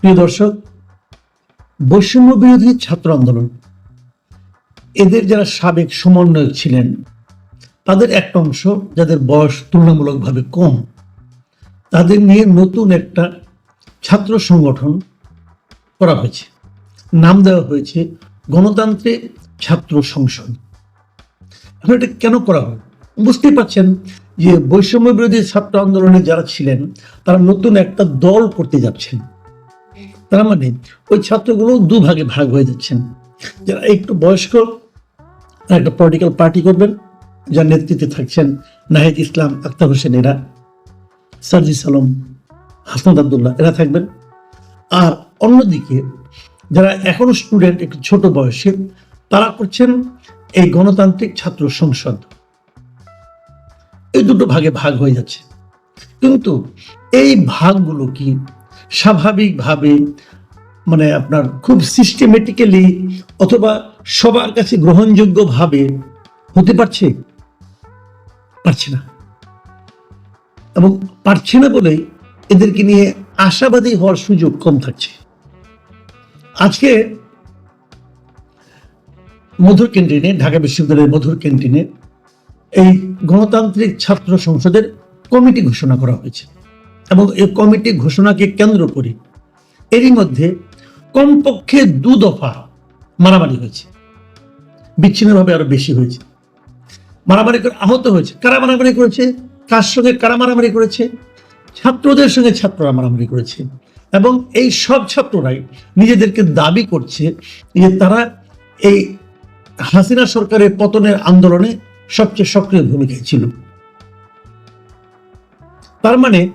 প্রিয় দর্শক, বৈষম্য বিরোধী ছাত্র আন্দোলন। এদের যারা সাবেক সমন্বয়ক ছিলেন, তাদের একটা অংশ যাদের বয়স তুলনামূলকভাবে কম, তাদের নিয়ে নতুন একটা ছাত্র সংগঠন করা হয়েছে। নাম দেওয়া হয়েছে গণতান্ত্রিক ছাত্র সংসদ। এখন এটা কেন করা হয়? বুঝতেই পারছেন যে বৈষম্য বিরোধী ছাত্র আন্দোলনে যারা ছিলেন, তারা নতুন একটা দল করতে যাচ্ছেন। তার মানে ওই ছাত্রগুলো দু ভাগে হয়ে যাচ্ছেন। যারা একটু বয়স্ক একটা পলিটিক্যাল পার্টি করবেন, যার নেতৃত্বে থাকছেন নাহিদ ইসলাম আক্তার হোসেন এরা সার্জি সালম হাসনাদ আবদুল্লাহ, এরা থাকবেন। আর অন্যদিকে যারা এখনও স্টুডেন্ট একটু ছোট বয়সে, তারা করছেন এই গণতান্ত্রিক ছাত্র সংসদ। এই দুটো ভাগে ভাগ হয়ে যাচ্ছে। কিন্তু এই ভাগগুলো কি স্বাভাবিকভাবে মানে আপনার খুব সিস্টেমেটিক্যালি অথবা সবার কাছে গ্রহণযোগ্যভাবে হতে পারছে? পারছে না। এবং পারছে না বলেই এদেরকে নিয়ে আশাবাদী হওয়ার সুযোগ কম থাকছে। আজকে মধুর ক্যান্টিনে, ঢাকা বিশ্ববিদ্যালয়ের মধুর ক্যান্টিনে এই গণতান্ত্রিক ছাত্র সংসদের কমিটি ঘোষণা করা হয়েছে। এবং এই কমিটি ঘোষণাকে কেন্দ্র করে এরই মধ্যে কমপক্ষে দু দফা মারামারি হয়েছে। বিচ্ছিন্নভাবে আরও বেশি হয়েছে। মারামারি করে আহত হয়েছে। কারা মারামারি করেছে? কার সঙ্গে কারা মারামারি করেছে? ছাত্রদের সঙ্গে ছাত্ররা মারামারি করেছে। এবং এই সব ছাত্ররাই নিজেদেরকে দাবি করছে যে তারা এই হাসিনা সরকারের পতনের আন্দোলনে সবচেয়ে সক্রিয় ভূমিকায় ছিল। তার মানে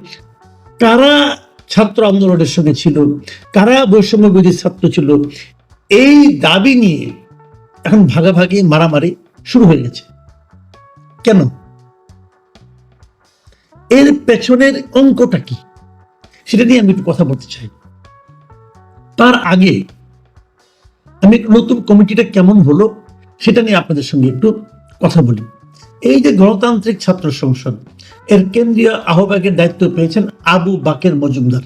কারা ছাত্র আন্দোলনের সঙ্গে ছিল? কারা বৈষম্য বিরোধী ছাত্র ছিল? এই দাবি নিয়ে এখন ভাগাভাগি, মারামারি শুরু হয়ে গেছে। কেন? এর পেছনের অঙ্কটা কি? সেটা নিয়ে আমি একটু কথা বলতে চাই। তার আগে আমি নতুন কমিটিটা কেমন হলো সেটা নিয়ে আপনাদের সঙ্গে একটু কথা বলি। এই যে গণতান্ত্রিক ছাত্র সংসদ এর কেন্দ্রীয় আহ্বায়কের দায়িত্ব পেয়েছেন আবু বাকের মজুমদার।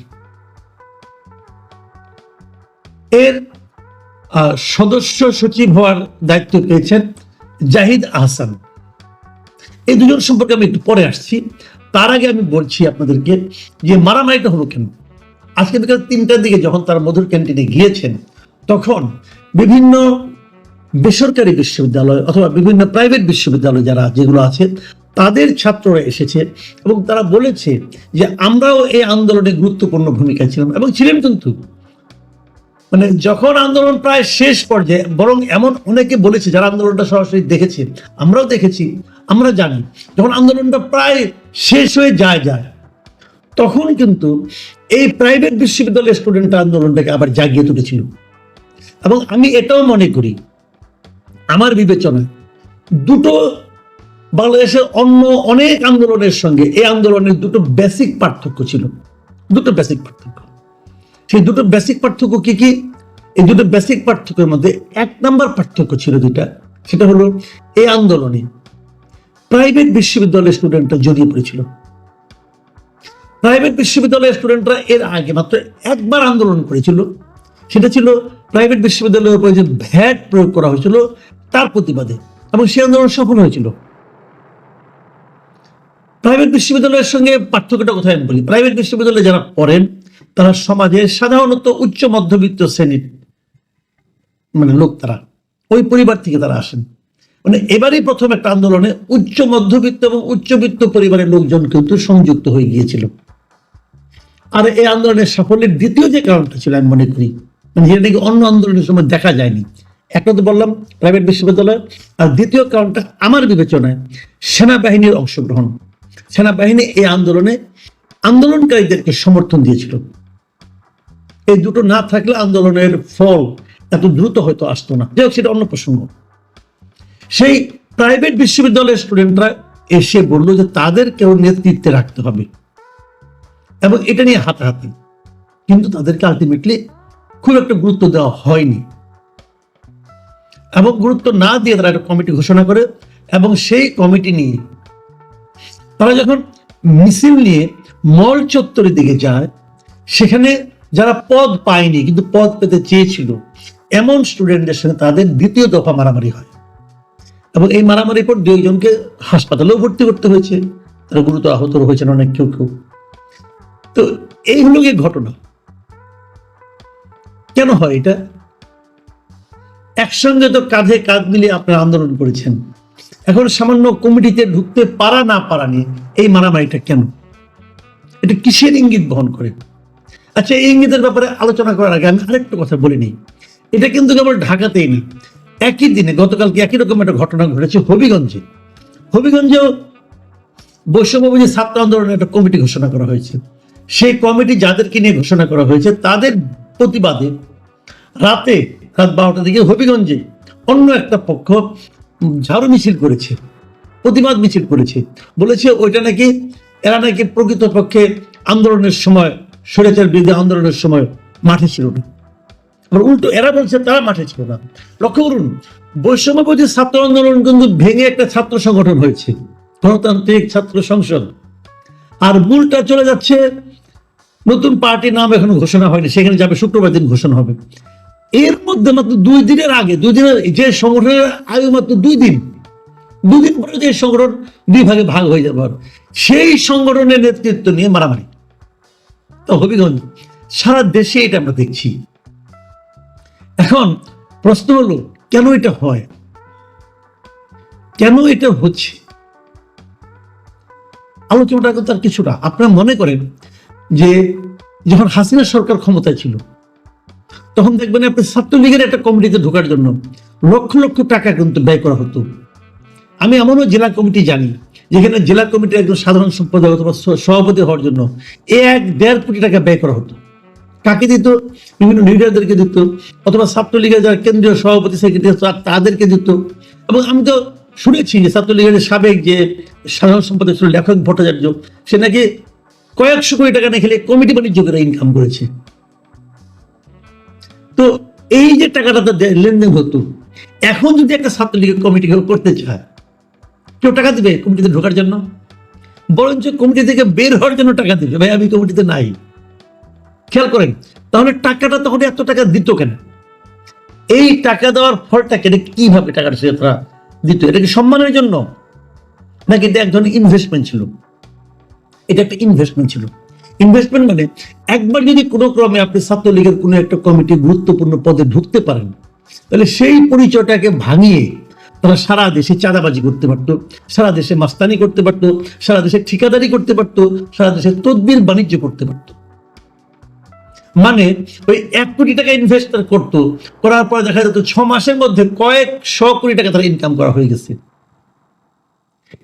এর সদস্য সচিব হওয়ার দায়িত্ব পেয়েছেন জাহিদ আহসান। এই দুজন সম্পর্কে আমি একটু পরে আসছি। তার আগে আমি বলছি আপনাদেরকে যে মারামারিটা হলো কেন? আজকে বিকাল তিনটার দিকে যখন তারা মধুর ক্যান্টিনে গিয়েছেন, তখন বিভিন্ন বেসরকারি বিশ্ববিদ্যালয় অথবা বিভিন্ন প্রাইভেট বিশ্ববিদ্যালয় যারা, যেগুলো আছে তাদের ছাত্ররা এসেছে এবং তারা বলেছে যে আমরাও এই আন্দোলনে গুরুত্বপূর্ণ ভূমিকায় ছিলাম এবং ছিলেন কিন্তু। মানে যখন আন্দোলন প্রায় শেষ পর্যায়ে, বরং এমন অনেকে বলেছে যারা আন্দোলনটা সরাসরি দেখেছে, আমরাও দেখেছি, আমরা জানি, যখন আন্দোলনটা প্রায় শেষ হয়ে যায় যায়, তখন কিন্তু এই প্রাইভেট বিশ্ববিদ্যালয়ের স্টুডেন্ট আন্দোলনটাকে আবার জাগিয়ে তুলেছিল। এবং আমি এটাও মনে করি, আমার বিবেচনায় দুটো বাংলাদেশের অন্য অনেক আন্দোলনের সঙ্গে এই আন্দোলনের দুটো বেসিক পার্থক্য ছিল। দুটো বেসিক পার্থক্য। সেই দুটো বেসিক পার্থক্য কি কি? এই দুটো বেসিক পার্থক্যের মধ্যে এক নাম্বার পার্থক্য ছিল দুটা সেটা হলো এই আন্দোলনে প্রাইভেট বিশ্ববিদ্যালয়ের স্টুডেন্টরা জড়িয়ে পড়েছিল। প্রাইভেট বিশ্ববিদ্যালয়ের স্টুডেন্টরা এর আগে মাত্র একবার আন্দোলন করেছিল। সেটা ছিল প্রাইভেট বিশ্ববিদ্যালয়ের উপরে যে ভ্যাট প্রয়োগ করা হয়েছিল, তার প্রতিবাদে। এবং সেই আন্দোলন সফল হয়েছিল। প্রাইভেট বিশ্ববিদ্যালয়ের সঙ্গে পার্থক্যটা কোথায় আমি বলি? প্রাইভেট বিশ্ববিদ্যালয়ে যারা পড়েন, তারা সমাজের সাধারণত উচ্চ মধ্যবিত্ত শ্রেণির মানে লোক তারা, ওই পরিবার থেকে তারা আসেন। মানে এবারই প্রথম একটা আন্দোলনে উচ্চ মধ্যবিত্ত এবং উচ্চবিত্ত পরিবারের লোকজন কিন্তু সংযুক্ত হয়ে গিয়েছিল। আর এই আন্দোলনের সাফল্যের দ্বিতীয় যে কারণটা ছিল আমি মনে করি মানে যেটা নাকি অন্য আন্দোলনের সময় দেখা যায়নি। একটা তো বললাম, প্রাইভেট বিশ্ববিদ্যালয়, আর দ্বিতীয় কারণটা আমার বিবেচনায় সেনাবাহিনীর অংশগ্রহণ। সেনাবাহিনী এই আন্দোলনে আন্দোলনকারীদেরকে সমর্থন দিয়েছিল। এই দুটো না থাকলে আন্দোলনের ফল এত দ্রুত হয়তো আসতো না। যাই হোক, সেটা অন্য প্রসঙ্গ। সেই প্রাইভেট বিশ্ববিদ্যালয়ের স্টুডেন্টরা এসে বলল যে তাদেরকেও নেতৃত্বে রাখতে হবে এবং এটা নিয়ে হাতাহাতি। কিন্তু তাদেরকে আলটিমেটলি খুব একটা গুরুত্ব দেওয়া হয়নি। এবং গুরুত্ব না দিয়ে তারা একটা কমিটি ঘোষণা করে এবং সেই কমিটি নিয়ে তারা যখন মিছিল নিয়ে মল চত্বরের দিকে যায়, সেখানে যারা পদ পায়নি, কিন্তু পদ পেতে চেয়েছিল, এমন স্টুডেন্টদের সঙ্গে তাদের দ্বিতীয় দফা মারামারি হয়। এবং এই মারামারির পর দু একজনকে হাসপাতালেও ভর্তি করতে হয়েছে। তারা গুরুতর আহত হয়েছেন অনেক কেউ কেউ। তো এই হলো গিয়ে ঘটনা। কেন হয় এটা? একসঙ্গে তো কাঁধে কাঁধ মিলিয়ে আপনারা আন্দোলন করেছেন। এখন সামান্য কমিটিতে ঢুকতে পারা না পারা নিয়ে এই মারামারিটা কেন? এটা কিসের ইঙ্গিত বহন করে? আচ্ছা এই ইঙ্গিতের ব্যাপারে আলোচনা করার আগে আমি আরেকটু কথা বলে নিই। এটা কিন্তু কেবল ঢাকাতেই নেই একই দিনে, গতকালকে একই রকম একটা ঘটনা ঘটেছে হবিগঞ্জে। হবিগঞ্জেও বৈষম্যবাদী ছাত্র আন্দোলনের একটা কমিটি ঘোষণা করা হয়েছে। সেই কমিটি যাদেরকে নিয়ে ঘোষণা করা হয়েছে, তাদের প্রতিবাদে রাতে রাত বারোটার দিকে হবিগঞ্জে অন্য একটা পক্ষ ঝাড়ু মিছিল করেছে, প্রতিবাদ মিছিল করেছে। বলেছে ওইটা নাকি, এরা নাকি প্রকৃতপক্ষে আন্দোলনের সময়, স্বৈরাচার বিরুদ্ধে আন্দোলনের সময় মাঠে ছিল না। আবার উল্টো, এরা বলছে তারা মাঠে ছিল না। লক্ষ্য করুন বৈষম্যবাদী ছাত্র আন্দোলন কিন্তু ভেঙে একটা ছাত্র সংগঠন হয়েছে, গণতান্ত্রিক ছাত্র সংসদ। আর মূলটা চলে যাচ্ছে, নতুন পার্টির নাম এখনও ঘোষণা হয়নি, সেখানে যাবে শুক্রবার দিন ঘোষণা হবে। এর মধ্যে মাত্র দুই দিনের আগে, দুই দিনের যে সংগঠনের আয়ু মাত্র দুই দিন দুদিন পরে যে সংগঠন দুই ভাগে ভাগ হয়ে যাবে সেই সংগঠনের নেতৃত্ব নিয়ে মারামারি। তো হবিগঞ্জ, সারা দেশে এটা আমরা দেখছি। এখন প্রশ্ন হলো, কেন এটা হয়? কেন এটা হচ্ছে? আলোচনাটা কিন্তু আর কিছুটা। আপনারা মনে করেন যে, যখন হাসিনা সরকার ক্ষমতায় ছিল তখন দেখবেন আপনি ছাত্রলীগের একটা কমিটিতে ঢোকার জন্য লক্ষ লক্ষ টাকা কিন্তু ব্যয় করা হতো। আমি এমনও জেলা কমিটি জানি, যেখানে জেলা কমিটির একজন সাধারণ সম্পাদক অথবা সভাপতি হওয়ার জন্য এক দেড় কোটি টাকা ব্যয় করা হতো। কাকে দিত? বিভিন্ন লিডারদেরকে দিত, অথবা ছাত্রলীগের যারা কেন্দ্রীয় সভাপতি সেক্রেটারি তাদেরকে দিত। এবং আমি তো শুনেছি যে ছাত্রলীগের সাবেক যে সাধারণ সম্পাদক ছিল লেখক ভট্টাচার্য, সে নাকি কয়েকশো কোটি টাকা না খেলে কমিটি বাণিজ্য করে ইনকাম করেছে। তো এই যে টাকাটা তো লেনদেন হতো, এখন যদি একটা ছাত্রলীগের কমিটি করতে চায়, কেউ টাকা দিবে কমিটিতে ঢোকার জন্য? বরঞ্চ কমিটি থেকে বের হওয়ার জন্য টাকা দিবে। ভাই, আমি কমিটিতে নাই। খেয়াল করেন, তাহলে টাকাটা তখন এত টাকা দিত কেন? এই টাকা দেওয়ার ফলটা কেন কীভাবে টাকাটা তারা দিত? এটা কি সম্মানের জন্য? নাকি এটা এক ধরনের ইনভেস্টমেন্ট ছিল? এটা একটা ইনভেস্টমেন্ট ছিল। ইনভেস্টমেন্ট মানে একবার যদি কোনো ক্রমে আপনি ছাত্রলীগের কোনো একটা কমিটি গুরুত্বপূর্ণ পদে ঢুকতে পারেন, তাহলে সেই পরিচয়টাকে ভাঙিয়ে তারা সারা দেশে চাঁদাবাজি করতে পারতো, সারা দেশে মাস্তানি করতে পারতো, সারা দেশে ঠিকাদারি করতে পারতো, সারা দেশে তদবির বাণিজ্য করতে পারতো। মানে ওই এক কোটি টাকা ইনভেস্ট করতো, করার পর দেখা যেত ছ মাসের মধ্যে কয়েক শ কোটি টাকা তারা ইনকাম করা হয়ে গেছে।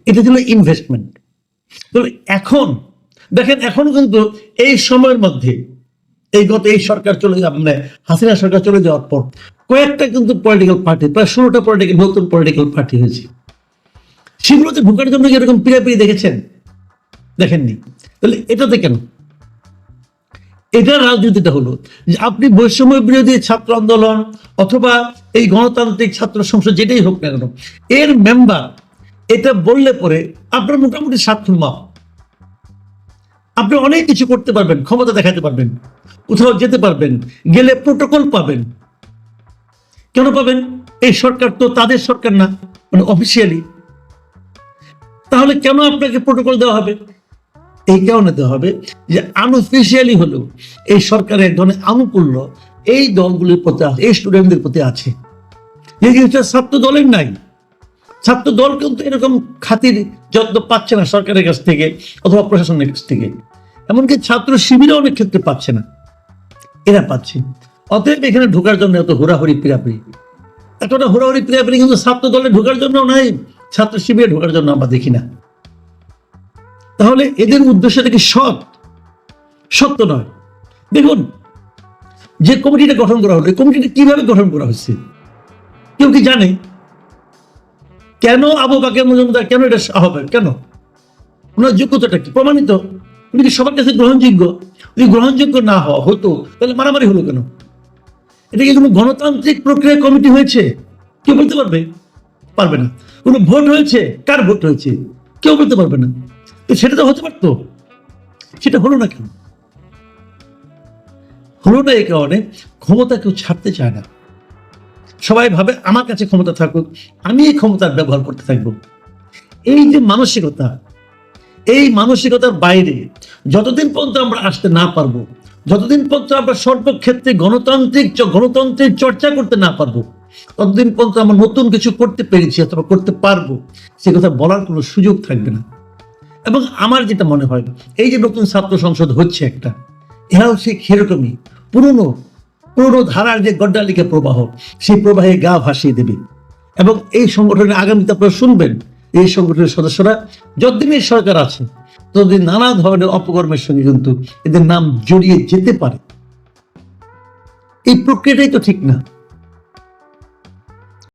এটা ছিল ইনভেস্টমেন্ট এখন দেখেন, এখন কিন্তু এই সময়ের মধ্যে, এই গত এই সরকার চলে যাওয়া মানে হাসিনা সরকার চলে যাওয়ার পর কয়েকটা কিন্তু পলিটিক্যাল পার্টি প্রায় ষোলোটা পলিটিক্যাল নতুন পলিটিক্যাল পার্টি হয়েছে। সেগুলোতে ঢোকার জন্য কি এরকম পিড়াপিড়ি দেখেছেন? দেখেননি। তাহলে এটাতে কেন? এটা রাজনীতিটা হলো যে আপনি বৈষম্য বিরোধী ছাত্র আন্দোলন অথবা এই গণতান্ত্রিক ছাত্র সংসদ যেটাই হোক না কেন, এর মেম্বার এটা বললে পরে আপনার মোটামুটি স্বার্থর মাপ আপনি অনেক কিছু করতে পারবেন, ক্ষমতা দেখাতে পারবেন, কোথাও যেতে পারবেন, গেলে প্রোটোকল পাবেন। কেন পাবেন? এই সরকার তো তাদের সরকার না মানে অফিসিয়ালি তাহলে কেন আপনাকে প্রোটোকল দেওয়া হবে? এই কারণে দেওয়া হবে যে আনঅফিসিয়ালি হলেও এই সরকারের ধরনের আনুকূল্য এই দলগুলির প্রতি, এই স্টুডেন্টদের প্রতি আছে। ছাত্র দলের নাই ছাত্র দল কিন্তু এরকম খাতির যত্ন পাচ্ছে না সরকারের কাছ থেকে অথবা প্রশাসনের কাছ থেকে। এমনকি ছাত্র শিবিরও অনেক ক্ষেত্রে পাচ্ছে না। এরা পাচ্ছে। অতএব এখানে ঢোকার জন্য এত হুড়াহুড়ি পিড়াপিড়ি এতটা হুড়াহুড়ি পিড়াপিড়ি কিন্তু ছাত্র দলে ঢোকার জন্য নাই, ছাত্র শিবিরে ঢোকার জন্য আমরা দেখি না। তাহলে এদের উদ্দেশ্যটা কি সৎ? সত্য নয়। দেখুন, যে কমিটিটা গঠন করা হলো কমিটিটা কীভাবে গঠন করা হয়েছে? কেউ কি জানে? কেন আবু বাকের মজুমদার, কেন এটা হবে কেন? ওনার যোগ্যতাটা কি? প্রমাণিত? উনি কি সবার কাছে গ্রহণযোগ্য? যদি গ্রহণযোগ্য না হওয়া হতো, তাহলে মারামারি হলো কেন? এটা কি কোনো গণতান্ত্রিক প্রক্রিয়া কমিটি হয়েছে? কেউ বলতে পারবে? পারবে না। কোনো ভোট হয়েছে? কার ভোট হয়েছে? কেউ বলতে পারবে না। তো সেটা তো হতে পারতো। সেটা হলো না কেন? হলো না এই কারণে ক্ষমতা কেউ ছাড়তে চায় না। সবাই ভাবে আমার কাছে ক্ষমতা থাকুক, আমি এই ক্ষমতার ব্যবহার করতে থাকব। এই যে মানসিকতা, এই মানসিকতার বাইরে যতদিন পর্যন্ত আমরা আসতে না পারব, যতদিন পর্যন্ত আমরা সর্বক্ষেত্রে গণতান্ত্রিক গণতন্ত্রের চর্চা করতে না পারব, ততদিন পর্যন্ত আমরা নতুন কিছু করতে পেরেছি অথবা করতে পারব, সে কথা বলার কোনো সুযোগ থাকবে না। এবং আমার যেটা মনে হয়, এই যে নতুন ছাত্র সংসদ হচ্ছে একটা, এরাও সেই সেরকমই। পুরনো পুরনো ধারার যে গড্ডালিকে প্রবাহ, সেই প্রবাহে গা ভাসিয়ে দেবে। এবং এই সংগঠনের আগামীতে আপনারা শুনবেন, এই সংগঠনের সদস্যরা যতদিন এই সরকার আছে, ততদিন নানা ধরনের অপকর্মের সঙ্গে কিন্তু এদের নাম জড়িয়ে যেতে পারে। এই প্রক্রিয়াটাই তো ঠিক না।